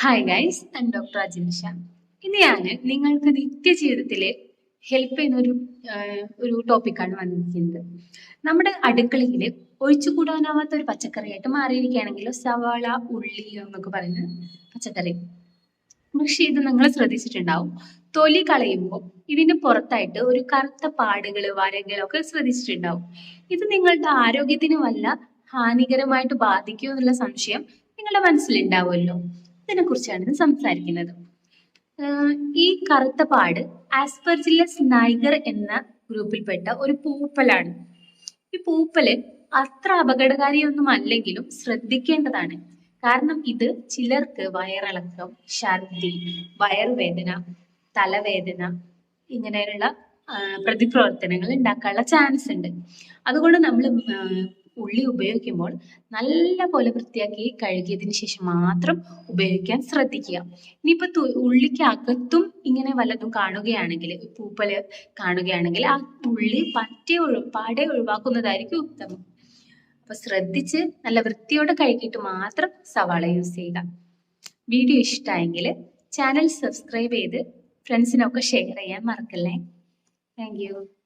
Hi guys ഞാൻ doctor Ajinsha ഇന്ന് ഞാൻ നിങ്ങൾക്ക് നിത്യജീവിതത്തിലെ ഹെൽപ്പ് ചെയ്യുന്ന ഒരു ഒരു ടോപ്പിക്കാണ് വന്നിരിക്കുന്നത്. നമ്മുടെ അടുക്കളയിൽ ഒഴിച്ചുകൂടാനാവാത്ത ഒരു പച്ചക്കറിയായിട്ട് മാറിയിരിക്കുകയാണെങ്കിലോ സവാള ഉള്ളി എന്നൊക്കെ പറയുന്ന പച്ചക്കറി. പക്ഷെ ഇത് നിങ്ങൾ ശ്രദ്ധിച്ചിട്ടുണ്ടാവും. തൊലി കളയുമ്പോൾ ഇതിന് പുറത്തായിട്ട് ഒരു കറുത്ത പാടുകൾ വരകളൊക്കെ ശ്രദ്ധിച്ചിട്ടുണ്ടാവും. ഇത് നിങ്ങളുടെ ആരോഗ്യത്തിന് വല്ല ഹാനികരമായിട്ട് ബാധിക്കുമോ എന്നുള്ള സംശയം നിങ്ങളുടെ മനസ്സിലുണ്ടാവുമല്ലോ. ഇതിനെ കുറിച്ചാണ് ഇന്ന് സംസാരിക്കുന്നത്. ഈ കറുത്ത പാട് ആസ്പെർജില്ലസ് നൈഗർ എന്ന ഗ്രൂപ്പിൽപ്പെട്ട ഒരു പൂപ്പലാണ്. ഈ പൂപ്പൽ അത്ര അപകടകാരിയൊന്നും അല്ലെങ്കിലും ശ്രദ്ധിക്കേണ്ടതാണ്. കാരണം ഇത് ചിലർക്ക് വയറിളക്കം ഛർദി വയറുവേദന തലവേദന ഇങ്ങനെയുള്ള പ്രതിപ്രവർത്തനങ്ങൾ ഉണ്ടാക്കാനുള്ള ചാൻസ് ഉണ്ട്. അതുകൊണ്ട് നമ്മൾ ഉള്ളി ഉപയോഗിക്കുമ്പോൾ നല്ല പോലെ വൃത്തിയാക്കി കഴുകിയതിന് ശേഷം മാത്രം ഉപയോഗിക്കാൻ ശ്രദ്ധിക്കുക. ഇനിയിപ്പോ തു- ഉള്ളിക്ക് അകത്തും ഇങ്ങനെ വല്ലതും കാണുകയാണെങ്കിൽ പൂപ്പൽ കാണുകയാണെങ്കിൽ ആ ഉള്ളി പറ്റേ ഒഴി പാടെ ഒഴിവാക്കുന്നതായിരിക്കും ഉത്തമം. അപ്പൊ ശ്രദ്ധിച്ച് നല്ല വൃത്തിയോടെ കഴുകിയിട്ട് മാത്രം സവാള യൂസ് ചെയ്യുക. വീഡിയോ ഇഷ്ടമായെങ്കിൽ ചാനൽ സബ്സ്ക്രൈബ് ചെയ്ത് ഫ്രണ്ട്സിനൊക്കെ ഷെയർ ചെയ്യാൻ മറക്കല്ലേ. താങ്ക്